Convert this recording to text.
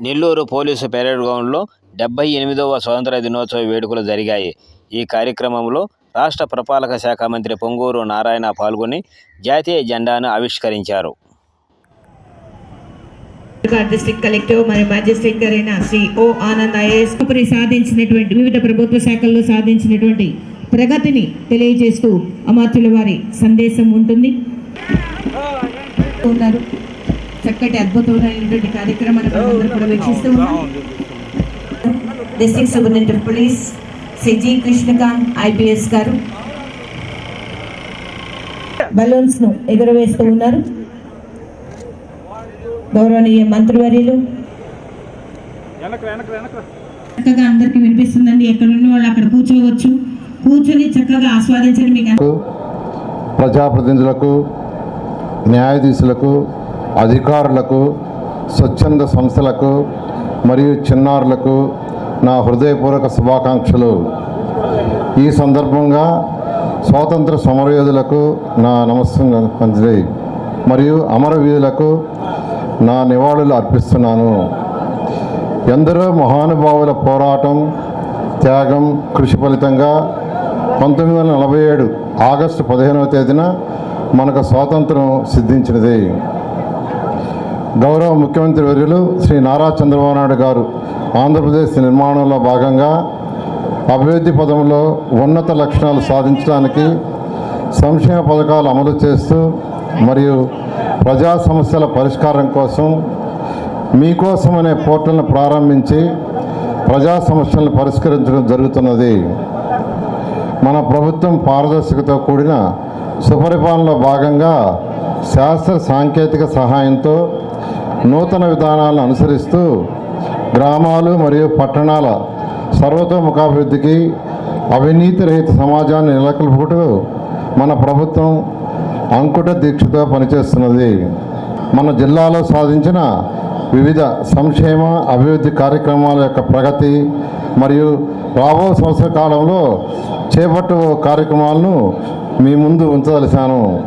Nellore police parade గ్రౌండ్లో డెబ్బై ఎనిమిదవ స్వాతంత్ర దినోత్సవ వేడుకలు జరిగాయి. ఈ కార్యక్రమంలో రాష్ట్ర పురపాలక శాఖ మంత్రి పొంగూరు నారాయణ పాల్గొని జాతీయ జెండాను ఆవిష్కరించారు. డిస్ట్రిక్ట్ కలెక్టర్ మరియు మ్యాజిస్ట్రేట్ గారైన శ్రీ ఓ ఆనంద్ ఐఏఎస్ సాధించినటువంటి వివిధ ప్రభుత్వ శాఖల్లో సాధించినటువంటి ప్రగతిని తెలియజేస్తూ అమాత్యుల వారి సందేశం ఉంటుంది. ఉన్నారు చక్కటి అద్భుతమైనటువంటి కార్యక్రమాన్ని మనందరం కూడా వీక్షిస్తూ ఉన్నాం. District superintendent of police Shri G Krishnakanth IPS గారు. బలూన్స్ను ఎగురవేస్తూ ఉన్నారు. గౌరవనీయ మంత్రివర్యులు. చక్కగా అందరికి వినిపిస్తుందండి. ఎక్కడ ఉన్న వాళ్ళు అక్కడ కూర్చోవచ్చు. కూర్చొని చక్కగా ఆస్వాదించండి. మీకు ప్రజాప్రతినిధులకు న్యాయాధీశులకు అధికారులకు స్వచ్ఛంద సంస్థలకు మరియు చిన్నారులకు నా హృదయపూర్వక శుభాకాంక్షలు. ఈ సందర్భంగా స్వాతంత్ర సమరయోధులకు నా నమస్కారం మరియు అమరవీధులకు నా నివాళులు అర్పిస్తున్నాను. ఎందరో మహానుభావుల పోరాటం త్యాగం కృషి ఫలితంగా పంతొమ్మిది వందల నలభై ఏడు ఆగస్టు పదిహేనవ తేదీన మనకు స్వాతంత్రం సిద్ధించినది. గౌరవ ముఖ్యమంత్రి వర్యులు శ్రీ నారా చంద్రబాబు నాయుడు గారు ఆంధ్రప్రదేశ్ నిర్మాణంలో భాగంగా అభివృద్ధి పదంలో ఉన్నత లక్షణాలు సాధించడానికి సంక్షేమ పథకాలు అమలు చేస్తూ మరియు ప్రజా సమస్యల పరిష్కారం కోసం మీకోసం అనే పోర్టల్ను ప్రారంభించి ప్రజా సమస్యలను పరిష్కరించడం జరుగుతున్నది. మన ప్రభుత్వం పారదర్శకతో కూడిన సుపరిపాలనలో భాగంగా శాస్త్ర సాంకేతిక సహాయంతో నూతన విధానాలను అనుసరిస్తూ గ్రామాలు మరియు పట్టణాల సర్వతోముఖాభివృద్ధికి అవినీతి రహిత సమాజాన్ని నెలకొల్పుటూ మన ప్రభుత్వం అంకుట దీక్షతో పనిచేస్తున్నది. మన జిల్లాలో సాధించిన వివిధ సంక్షేమ అభివృద్ధి కార్యక్రమాల యొక్క ప్రగతి మరియు రాబో సంవత్సర కాలంలో చేపట్టు కార్యక్రమాలను మీ ముందు ఉంచదలిశాను